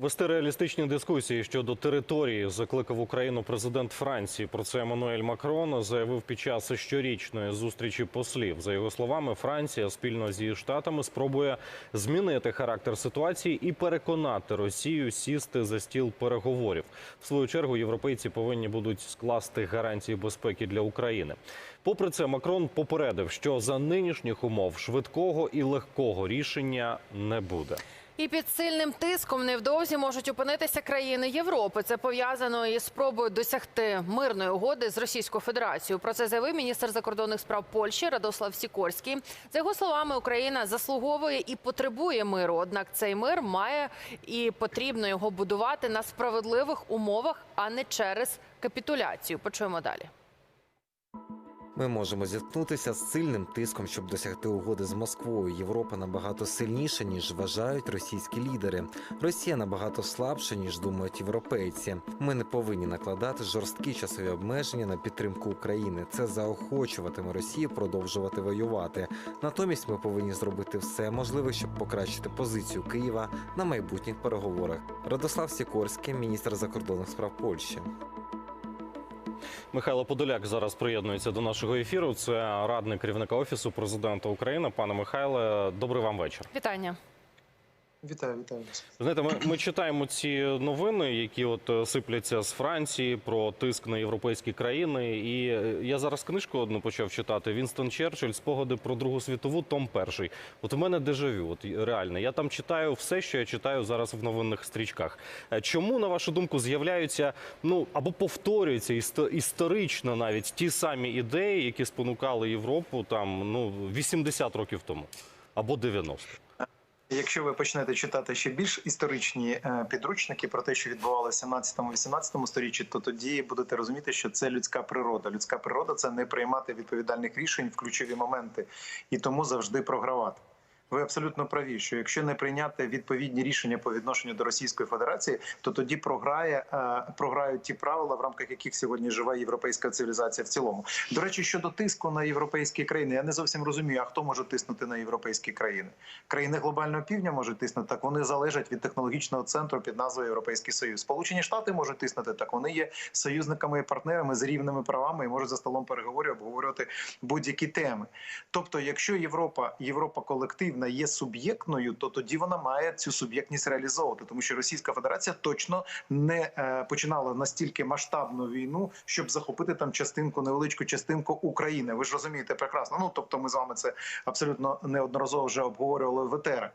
Вести реалістичні дискусії щодо території закликав Україну президент Франції. Про це Еммануель Макрон заявив під час щорічної зустрічі послів. За його словами, Франція спільно зі штатами спробує змінити характер ситуації і переконати Росію сісти за стіл переговорів. В свою чергу європейці повинні будуть скласти гарантії безпеки для України. Попри це, Макрон попередив, що за нинішніх умов швидкого і легкого рішення не буде. І під сильним тиском невдовзі можуть опинитися країни Європи. Це пов'язано із спробою досягти мирної угоди з Російською Федерацією. Про це заявив міністр закордонних справ Польщі Радослав Сікорський. За його словами, Україна заслуговує і потребує миру. Однак цей мир має і потрібно його будувати на справедливих умовах, а не через капітуляцію. Почуємо далі. Ми можемо зіткнутися з сильним тиском, щоб досягти угоди з Москвою. Європа набагато сильніша, ніж вважають російські лідери. Росія набагато слабша, ніж думають європейці. Ми не повинні накладати жорсткі часові обмеження на підтримку України. Це заохочуватиме Росію продовжувати воювати. Натомість ми повинні зробити все можливе, щоб покращити позицію Києва на майбутніх переговорах. Радослав Сікорський, міністр закордонних справ Польщі. Михайло Подоляк зараз приєднується до нашого ефіру. Це радник керівника офісу президента України. Пане Михайле, добрий вам вечір. Вітання. Вітаю, вітаю. Знаєте, ми, ми читаємо ці новини, які от е, сипляться з Франції про тиск на європейські країни. І е, я зараз книжку одну почав читати. Вінстон Черчилль, спогади про Другу світову, том перший. От у мене дежавю. От реально, я там читаю все, що я читаю зараз в новинних стрічках. Е, Чому, на вашу думку, з'являються ну або повторюються істо- історично навіть ті самі ідеї, які спонукали Європу там ну 80 років тому або 90? Якщо ви почнете читати ще більш історичні е, підручники про те, що відбувалося в 17-18 сторіччі, то тоді будете розуміти, що це людська природа. Людська природа це не приймати відповідальних рішень в ключові моменти і тому завжди програвати. Ви абсолютно праві, що якщо не прийняти відповідні рішення по відношенню до Російської Федерації, то тоді програє е, програють ті правила, в рамках яких сьогодні живе європейська цивілізація в цілому. До речі, щодо тиску на європейські країни, я не зовсім розумію, а хто може тиснути на європейські країни? Країни глобального півдня можуть тиснути, так вони залежать від технологічного центру під назвою Європейський Союз. Сполучені Штати можуть тиснути, так вони є союзниками і партнерами з рівними правами і можуть за столом переговорів обговорювати будь-які теми. Тобто, якщо Європа, Європа колективна є суб'єктною, то тоді вона має цю суб'єктність реалізовувати, тому що Російська Федерація точно не е, починала настільки масштабну війну, щоб захопити там частинку, невеличку частинку України. Ви ж розумієте прекрасно. Ну тобто, ми з вами це абсолютно неодноразово вже обговорювали в етерах.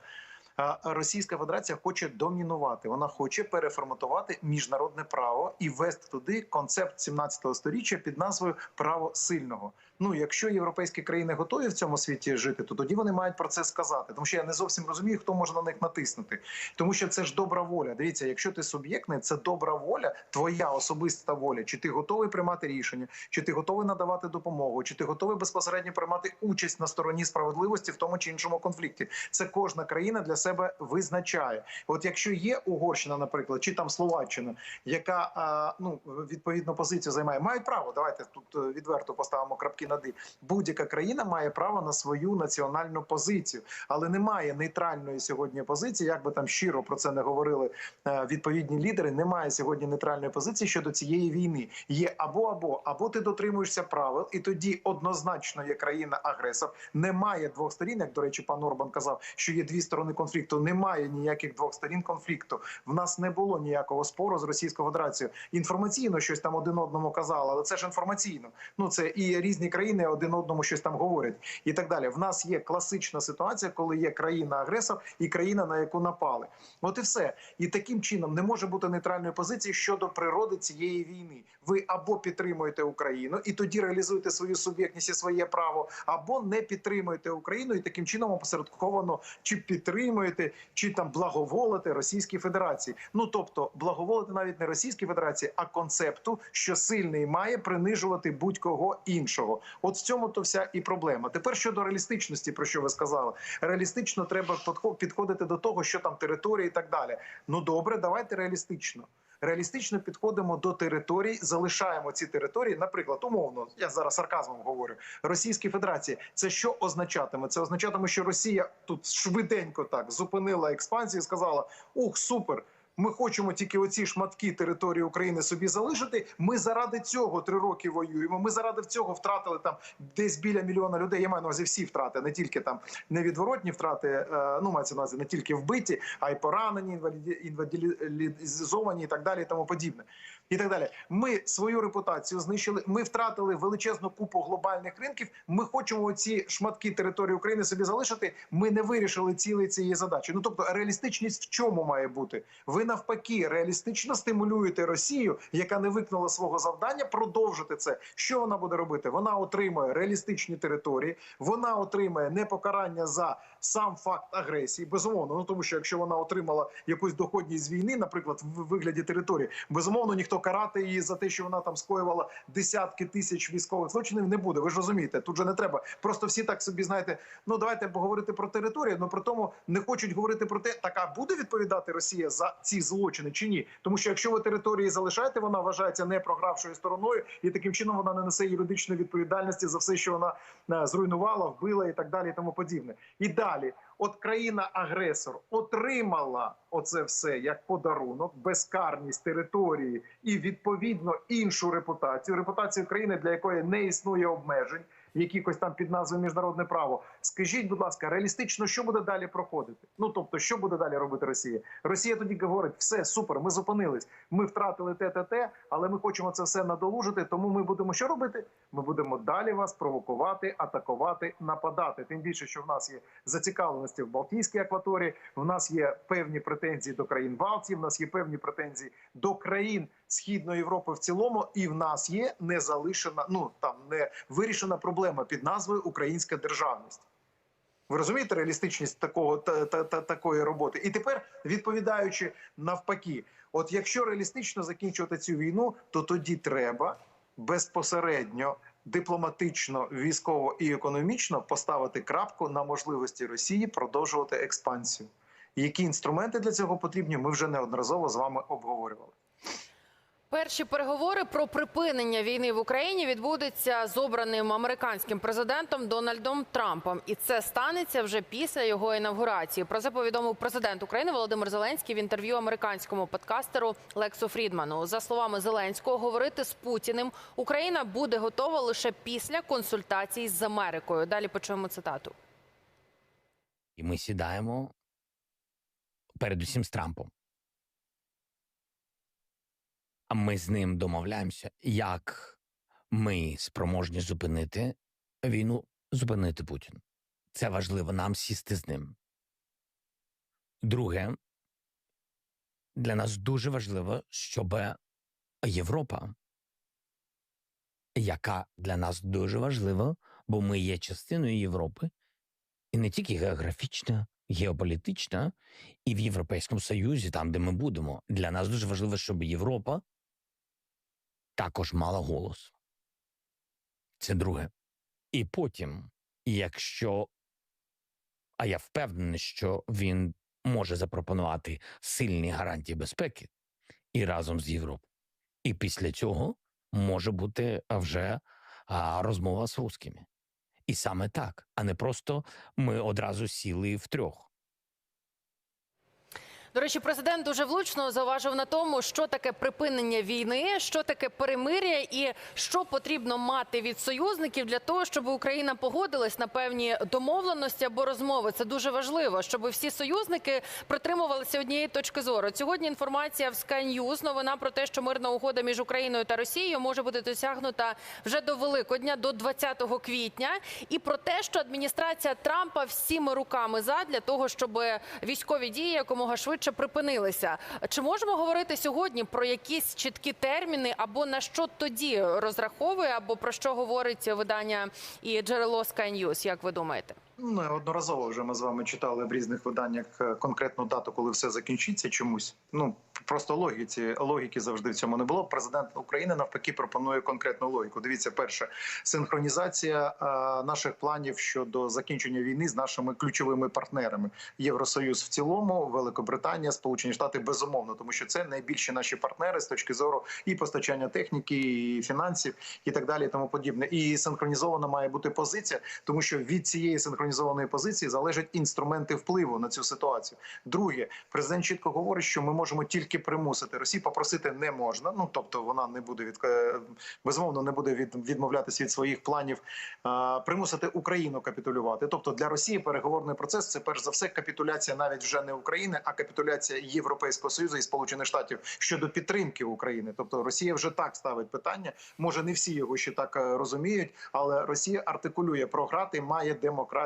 Російська Федерація хоче домінувати. Вона хоче переформатувати міжнародне право і ввести туди концепт 17 століття під назвою право сильного. Ну, якщо європейські країни готові в цьому світі жити, то тоді вони мають про це сказати. Тому що я не зовсім розумію, хто може на них натиснути. Тому що це ж добра воля. Дивіться, якщо ти суб'єктний, це добра воля, твоя особиста воля. Чи ти готовий приймати рішення, чи ти готовий надавати допомогу, чи ти готовий безпосередньо приймати участь на стороні справедливості в тому чи іншому конфлікті. Це кожна країна для себе визначає. От якщо є Угорщина, наприклад, чи там Словаччина, яка ну відповідну позицію займає, мають право. Давайте тут е, відверто поставимо крапки над «і». Будь-яка країна має право на свою національну позицію, але немає нейтральної сьогодні позиції. Як би там щиро про це не говорили е, відповідні лідери. Немає сьогодні нейтральної позиції щодо цієї війни. Є або або або ти дотримуєшся правил, і тоді однозначно є країна-агресор. Немає двох сторін. Як до речі, пан Орбан казав, що є дві сторони конфлікту. Немає ніяких двох сторін конфлікту. В нас не було ніякого спору з Російською Федерацією. Інформаційно щось там один одному казали, але це ж інформаційно. Ну це і різні країни один одному щось там говорять, і так далі. В нас є класична ситуація, коли є країна-агресор і країна, на яку напали. От і все. І таким чином не може бути нейтральної позиції щодо природи цієї війни. Ви або підтримуєте Україну і тоді реалізуєте свою суб'єктність і своє право, або не підтримуєте Україну і таким чином опосередковано чи підтримуєте, чи там благоволите Російській Федерації. Ну тобто благоволити навіть не Російській Федерації, а концепту, що сильний має принижувати будь-кого іншого. От в цьому то вся і проблема. Тепер щодо реалістичності, про що ви сказали, реалістично треба підходити до того, що там територія і так далі. Ну добре, давайте реалістично. Реалістично підходимо до територій, залишаємо ці території. Наприклад, умовно, я зараз сарказмом говорю, Російській Федерації. Це що означатиме? Це означатиме, що Росія тут швиденько так зупинила експансію, і сказала: Ух, супер! Ми хочемо тільки оці шматки території України собі залишити. Ми заради цього три роки воюємо. Ми заради цього втратили там десь біля мільйона людей. Я маю на увазі всі втрати, не тільки там невідворотні втрати. е, Ну мається на увазі не тільки вбиті, а й поранені, інвалідізовані і так далі, і тому подібне. І так далі. Ми свою репутацію знищили. Ми втратили величезну купу глобальних ринків. Ми хочемо ці шматки території України собі залишити. Ми не вирішили цілий цієї задачі. Ну тобто, реалістичність в чому має бути? Ви навпаки реалістично стимулюєте Росію, яка не виконала свого завдання, продовжити це. Що вона буде робити? Вона отримує реалістичні території, вона отримає не покарання за сам факт агресії. Безумовно, ну тому що якщо вона отримала якусь доходність з війни, наприклад, в вигляді території, безумовно, ніхто карати її за те, що вона там скоювала десятки тисяч військових злочинів, не буде. Ви ж розумієте, тут же не треба. Просто всі так собі знаєте. Ну давайте поговорити про територію. але при тому не хочуть говорити про те, така буде відповідати Росія за ці злочини чи ні. Тому що якщо ви території залишаєте, вона вважається не програвшою стороною, і таким чином вона не несе юридичної відповідальності за все, що вона е, зруйнувала, вбила і так далі, і тому подібне. І далі, от країна-агресор отримала оце все як подарунок, безкарність території і відповідно іншу репутацію, репутацію країни, для якої не існує обмежень. Якихось там під назвою міжнародне право. Скажіть, будь ласка, реалістично, що буде далі проходити? Ну тобто, що буде далі робити Росія? Росія тоді говорить: все супер, ми зупинились, ми втратили те, те, але ми хочемо це все надолужити. Тому ми будемо що робити? Ми будемо далі вас провокувати, атакувати, нападати. Тим більше, що в нас є зацікавленості в Балтійській акваторії. В нас є певні претензії до країн Балтії, в нас є певні претензії до країн Східної Європи в цілому, і в нас є не залишена, ну там не вирішена проблема під назвою Українська державність. Ви розумієте реалістичність такого та, та, та такої роботи? І тепер відповідаючи навпаки, от якщо реалістично закінчувати цю війну, то тоді треба безпосередньо дипломатично, військово і економічно поставити крапку на можливості Росії продовжувати експансію. Які інструменти для цього потрібні? Ми вже неодноразово з вами обговорювали. Перші переговори про припинення війни в Україні відбудуться з обраним американським президентом Дональдом Трампом, і це станеться вже після його інавгурації. Про це повідомив президент України Володимир Зеленський в інтерв'ю американському подкастеру Лексу Фрідману. За словами Зеленського, говорити з Путіним Україна буде готова лише після консультацій з Америкою. Далі почуємо цитату. І ми сідаємо передусім з Трампом. Ми з ним домовляємося, як ми спроможні зупинити війну, зупинити Путін. Це важливо нам сісти з ним. Друге, для нас дуже важливо, щоб Європа, яка для нас дуже важлива, бо ми є частиною Європи, і не тільки географічна, геополітична, і в Європейському Союзі, там, де ми будемо, для нас дуже важливо, щоб Європа також мала голос. Це друге. І потім, якщо, а я впевнений, що він може запропонувати сильні гарантії безпеки і разом з Європою. І після цього може бути вже а, розмова з русскими. І саме так, а не просто ми одразу сіли втрьох. До речі, президент дуже влучно зауважив на тому, що таке припинення війни, що таке перемир'я, і що потрібно мати від союзників для того, щоб Україна погодилась на певні домовленості або розмови. Це дуже важливо, щоб всі союзники притримувалися однієї точки зору. Сьогодні інформація в Sky News, новина про те, що мирна угода між Україною та Росією може бути досягнута вже до Великодня, до 20 квітня, і про те, що адміністрація Трампа всіми руками за для того, щоб військові дії якомога швидше припинилися. Чи можемо говорити сьогодні про якісь чіткі терміни, або на що тоді розраховує, або про що говорить видання і джерело Sky News, Як ви думаєте? Ну, неодноразово вже ми з вами читали в різних виданнях е, конкретну дату, коли все закінчиться чомусь. Ну, Просто логіці логіки завжди в цьому не було. Президент України навпаки пропонує конкретну логіку. Дивіться, перше синхронізація е, наших планів щодо закінчення війни з нашими ключовими партнерами. Євросоюз в цілому, Великобританія, Сполучені Штати безумовно, тому що це найбільші наші партнери з точки зору і постачання техніки, і фінансів, і так далі, і тому подібне. І синхронізована має бути позиція, тому що від цієї синхронізованої позиції залежать інструменти впливу на цю ситуацію. Друге, президент чітко говорить, що ми можемо тільки примусити Росію, попросити не можна. Ну тобто вона не буде від е, безумовно не буде від відмовлятися від своїх планів, е, примусити Україну капітулювати. Тобто для Росії переговорний процес це перш за все капітуляція навіть вже не України, а капітуляція Європейського союзу і Сполучених Штатів щодо підтримки України. Тобто Росія вже так ставить питання. Може не всі його ще так е, розуміють, але Росія артикулює програти має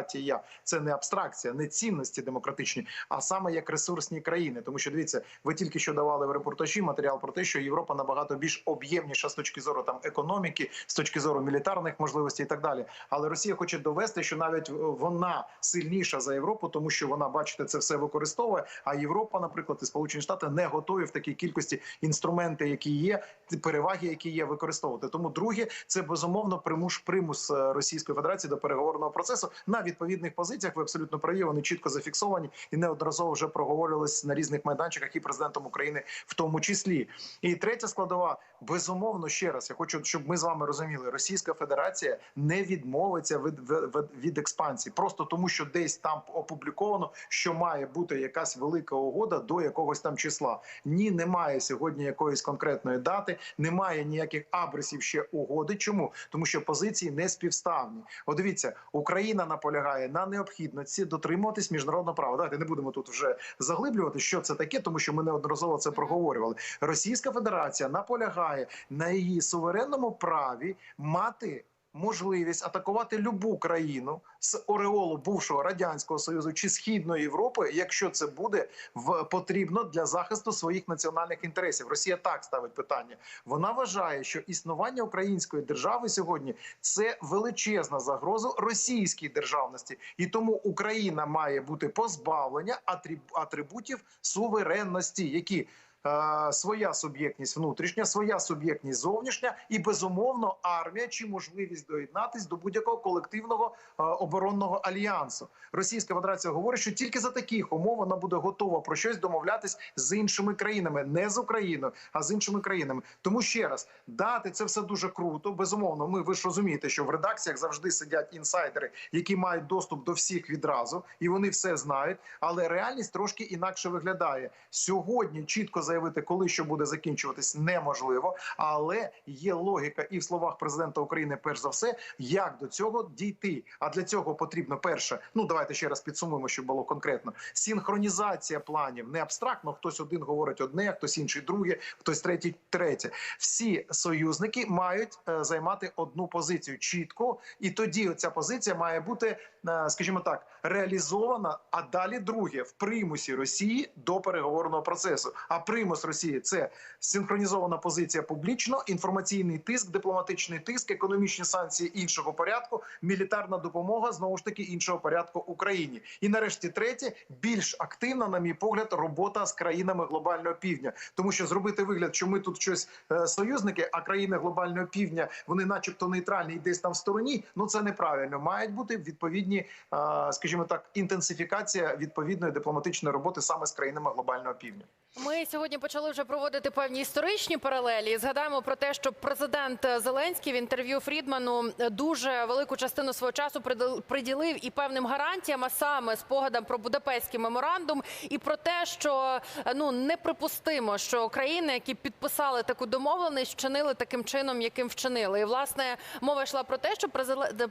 демократія. Це не абстракція, не цінності демократичні, а саме як ресурсні країни. Тому що дивіться, ви тільки що давали в репортажі матеріал про те, що Європа набагато більш об'ємніша з точки зору там економіки, з точки зору мілітарних можливостей і так далі. Але Росія хоче довести, що навіть е, вона сильніша за Європу, тому що вона, бачите, це все використовує. А Європа, наприклад, і Сполучені Штати не готові в такій кількості інструменти, які є, переваги, які є, використовувати. Тому друге, це безумовно примус примус е, Російської Федерації до переговорного процесу на відповідних позиціях. Ви абсолютно праві, вони чітко зафіксовані і неодноразово вже проговорювалися на різних майданчиках і президентом України в тому числі. І третя складова безумовно ще раз. Я хочу, щоб ми з вами розуміли, Російська Федерація не відмовиться від, від, від експансії, просто тому, що десь там опубліковано, що має бути якась велика угода до якогось там числа. Ні, немає сьогодні якоїсь конкретної дати, немає ніяких абрисів ще угоди. Чому тому, що позиції не співставні? От дивіться, Україна наполягає на необхідності дотримуватись міжнародного права. Давайте не будемо тут вже заглиблювати, що це таке, тому що ми неодноразово це проговорювали. Російська Федерація наполягає на її суверенному праві мати. Можливість атакувати любу країну з ореолу бувшого радянського союзу чи східної Європи, якщо це буде в потрібно для захисту своїх національних інтересів. Росія так ставить питання. Вона вважає, що існування української держави сьогодні це величезна загроза російській державності, і тому Україна має бути позбавлення атриб- атрибутів суверенності, які е, своя суб'єктність внутрішня, своя суб'єктність зовнішня, і безумовно армія чи можливість доєднатись до будь-якого колективного е, оборонного альянсу. Російська Федерація говорить, що тільки за таких умов вона буде готова про щось домовлятись з іншими країнами, не з Україною, а з іншими країнами. Тому ще раз дати це все дуже круто. Безумовно, ми ви ж розумієте, що в редакціях завжди сидять інсайдери, які мають доступ до всіх відразу, і вони все знають. Але реальність трошки інакше виглядає сьогодні. Чітко заявити, коли що буде закінчуватись, неможливо, але є логіка і в словах президента України, перш за все, як до цього дійти. А для цього потрібно перше. Ну давайте ще раз підсумуємо, щоб було конкретно. Синхронізація планів не абстрактно. Хтось один говорить одне, хтось інший друге, хтось третій, третє. Всі союзники мають е, займати одну позицію чітко, і тоді ця позиція має бути, скажімо так, реалізована. А далі друге в примусі Росії до переговорного процесу. А примус Росії це синхронізована позиція публічно, інформаційний тиск, дипломатичний тиск, економічні санкції іншого порядку, мілітарна допомога знову ж таки іншого порядку Україні. І нарешті третє більш активна, на мій погляд, робота з країнами глобального півдня, тому що зробити вигляд, що ми тут щось е, союзники, а країни глобального півдня вони, начебто, нейтральні і десь там в стороні. Ну це неправильно. Мають бути відповідні, е, скажімо так, інтенсифікація відповідної дипломатичної роботи саме з країнами глобального півдня. Ми сьогодні почали вже проводити певні історичні паралелі. Згадаємо про те, що президент Зеленський в інтерв'ю Фрідману дуже велику частину свого часу приділ- приділив і певним гарантіям, а саме спогадам про Будапештський меморандум, і про те, що ну неприпустимо, що країни, які підписали таку домовленість, вчинили таким чином, яким вчинили. І власне мова йшла про те, що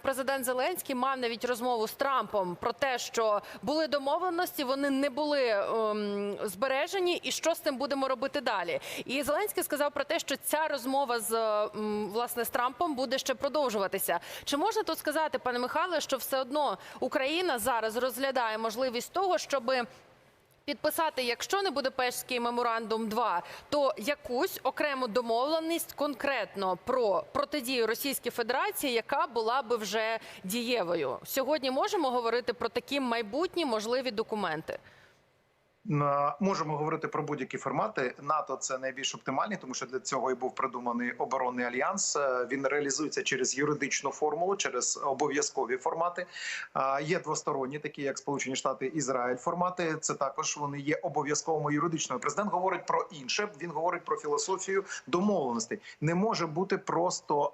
президент Зеленський мав навіть розмову з Трампом про те, що були домовленості, вони не були ем, збережені, і що з цим будемо робити далі. І Зеленський сказав про те, що ця розмова з власне з Трампом буде ще продовжуватися. Чи можна тут сказати, пане Михайле, що все одно Україна зараз розглядає можливість того, щоби підписати, якщо не Будапештський меморандум 2, то якусь окрему домовленість конкретно про протидію Російській Федерації, яка була би вже дієвою. Сьогодні можемо говорити про такі майбутні можливі документи. На- Можемо говорити про будь-які формати. НАТО це найбільш оптимальний, тому що для цього і був придуманий оборонний альянс. Е, Він реалізується через юридичну формулу, через обов'язкові формати. Є двосторонні, такі як Сполучені Штати, Ізраїль. Формати це також вони є обов'язковими юридичною. Президент говорить про інше. Він говорить про філософію домовленостей. Не може бути просто.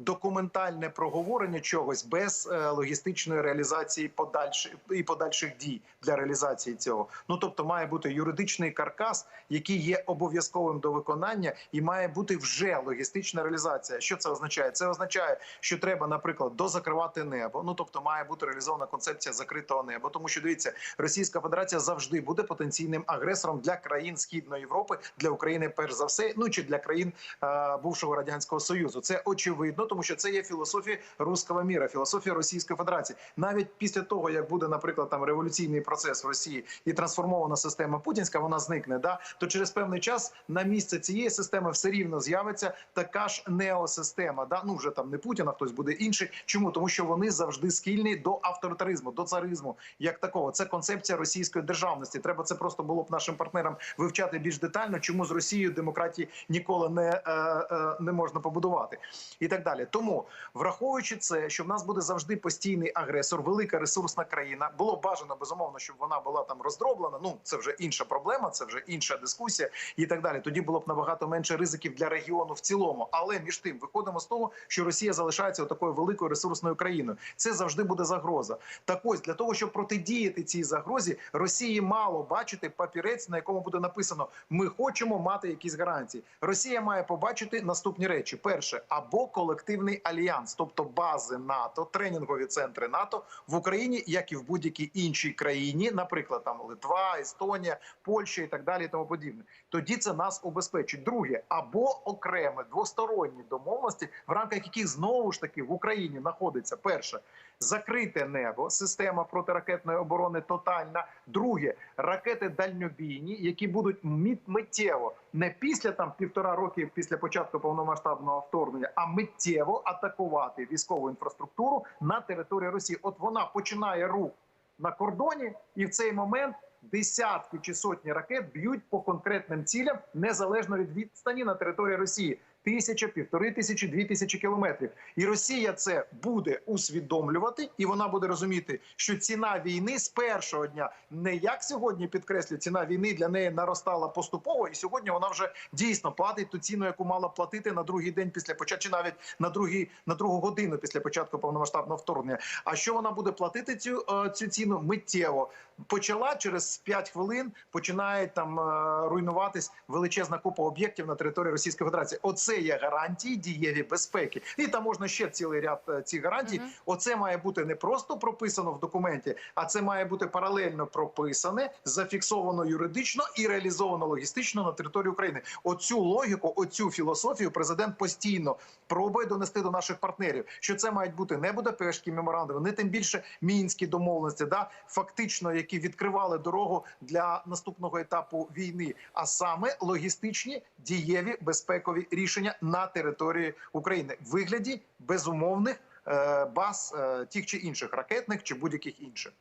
Документальне проговорення чогось без е, логістичної реалізації подальших і подальших дій для реалізації цього. Ну тобто, має бути юридичний каркас, який є обов'язковим до виконання, і має бути вже логістична реалізація. Що це означає? Це означає, що треба, наприклад, дозакривати небо. Ну тобто, має бути реалізована концепція закритого неба. Тому що дивіться, Російська Федерація завжди буде потенційним агресором для країн Східної Європи, для України, перш за все, ну чи для країн е, бувшого радянського союзу. Це очевидно, тому що це є філософія руського міра, філософія Російської Федерації. Навіть після того, як буде, наприклад, там революційний процес в Росії і трансформована система путінська, вона зникне. Да, то через певний час на місце цієї системи все рівно з'явиться така ж неосистема. Да, ну вже там не Путін, а хтось буде інший. Чому тому, що вони завжди схильні до авторитаризму, до царизму, як такого. Це концепція російської державності. Треба це просто було б нашим партнерам вивчати більш детально, чому з Росією демократії ніколи не, е, е, не можна побудувати, і так далі. Тому, враховуючи це, що в нас буде завжди постійний агресор, велика ресурсна країна, було бажано безумовно, щоб вона була там роздроблена. Ну це вже інша проблема, це вже інша дискусія, і так далі. Тоді було б набагато менше ризиків для регіону в цілому. Але між тим виходимо з того, що Росія залишається такою великою ресурсною країною. Це завжди буде загроза. Так ось для того, щоб протидіяти цій загрозі, Росії мало бачити папірець, на якому буде написано: Ми хочемо мати якісь гарантії. Росія має побачити наступні речі: перше або колективний альянс, тобто бази НАТО, тренінгові центри НАТО в Україні, як і в будь-якій іншій країні, наприклад, там Литва, Естонія, Польща і так далі, і тому подібне. Тоді це нас убезпечить. Друге, або окреме двосторонні домовленості, в рамках яких знову ж таки в Україні знаходиться перше закрите небо, система протиракетної оборони тотальна. Друге ракети дальньобійні, які будуть миттєво не після там півтора років після початку повномасштабного вторгнення, а миттєво атакувати військову інфраструктуру на території Росії. От вона починає рух на кордоні, і в цей момент. Десятки чи сотні ракет б'ють по конкретним цілям незалежно від відстані на території Росії. Тисяча, півтори тисячі, дві тисячі кілометрів. І Росія це буде усвідомлювати, і вона буде розуміти, що ціна війни з першого дня не як сьогодні підкреслю, ціна війни для неї наростала поступово, і сьогодні вона вже дійсно платить ту ціну, яку мала платити на другий день після початку, чи навіть на другий на другу годину після початку повномасштабного вторгнення. А що вона буде платити цю, е, цю ціну миттєво? Почала через 5 хвилин починає там е, руйнуватись величезна купа об'єктів на території Російської Федерації. Оце є гарантії дієві безпеки, і там можна ще цілий ряд е, цих гарантій. Мгм. Оце має бути не просто прописано в документі, а це має бути паралельно прописане, зафіксовано юридично і реалізовано логістично на території України. Оцю логіку, оцю філософію президент постійно пробує донести до наших партнерів, що це мають бути не Будапештські меморандуми, не тим більше мінські домовленості, да фактично, які відкривали дорогу для наступного етапу війни, а саме логістичні дієві безпекові рішення на території України в вигляді безумовних е, баз е, тих чи інших ракетних чи будь-яких інших.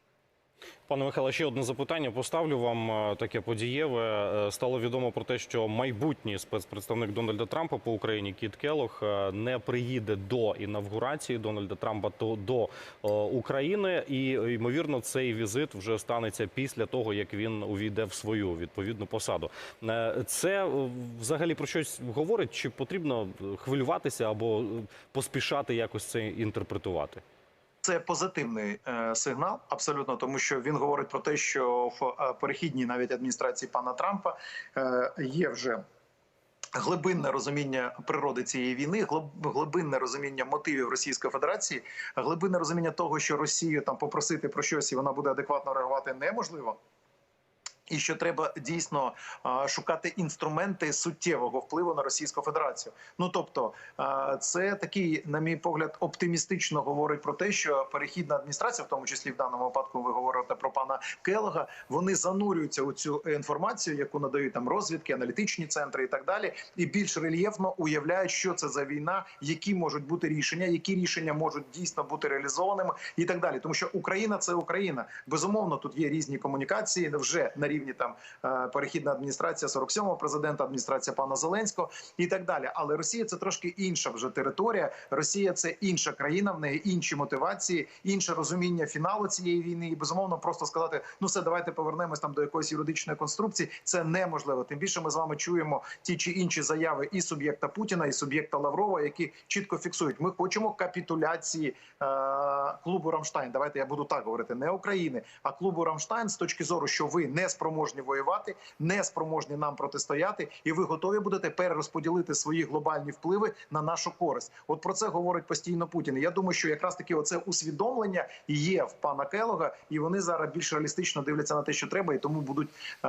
Пане Михайло, ще одне запитання. Поставлю вам е, таке подієве. Е, Стало відомо про те, що майбутній спецпредставник Дональда Трампа по Україні Кіт Келох е, не приїде до інавгурації Дональда Трампа то до України, і ймовірно, цей візит вже станеться після того, як він увійде в свою відповідну посаду. Це взагалі про щось говорить? Чи потрібно хвилюватися або поспішати якось це інтерпретувати? Це позитивний е, сигнал, абсолютно, тому що він говорить про те, що в е, перехідній навіть адміністрації пана Трампа е, є вже. Глибинне розуміння природи цієї війни, глиб- глибинне розуміння мотивів Російської Федерації, глибинне розуміння того, що Росію там попросити про щось і вона буде адекватно реагувати, неможливо. І що треба дійсно шукати інструменти суттєвого впливу на Російську Федерацію. Ну тобто, це такий, на мій погляд, оптимістично говорить про те, що перехідна адміністрація, в тому числі в даному випадку, ви говорите про пана Келога, вони занурюються у цю інформацію, яку надають там розвідки, аналітичні центри і так далі, і більш рельєфно уявляють, що це за війна, які можуть бути рішення, які рішення можуть дійсно бути реалізованими, і так далі. Тому що Україна це Україна. Безумовно, тут є різні комунікації вже на рівні рівні там е, перехідна адміністрація 47-го президента, адміністрація пана Зеленського і так далі. Але Росія це трошки інша вже територія. Росія це інша країна, в неї інші мотивації, інше розуміння фіналу цієї війни. І безумовно просто сказати, ну все, давайте повернемось там до якоїсь юридичної конструкції. Це неможливо. Тим більше ми з вами чуємо ті чи інші заяви і суб'єкта Путіна, і суб'єкта Лаврова, які чітко фіксують. Ми хочемо капітуляції е, клубу Рамштайн. Давайте я буду так говорити, не України, а клубу Рамштайн з точки зору, що ви не спроможні воювати, не спроможні нам протистояти, і ви готові будете перерозподілити свої глобальні впливи на нашу користь. От про це говорить постійно Путін. Я думаю, що якраз таки оце усвідомлення є в пана Келога, і вони зараз більш реалістично дивляться на те, що треба, і тому будуть е,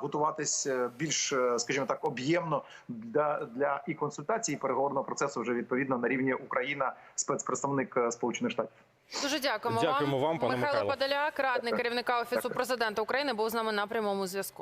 готуватись е, більш, е, скажімо так, об'ємно для, для і консультацій, і переговорного процесу вже відповідно на рівні Україна, спецпредставник е, Сполучених Штатів. Дуже дякуємо, Дякуємо вам, пане Михайло Михайло. Подоляк, радник керівника офісу президента України, був з нами на прямому зв'язку.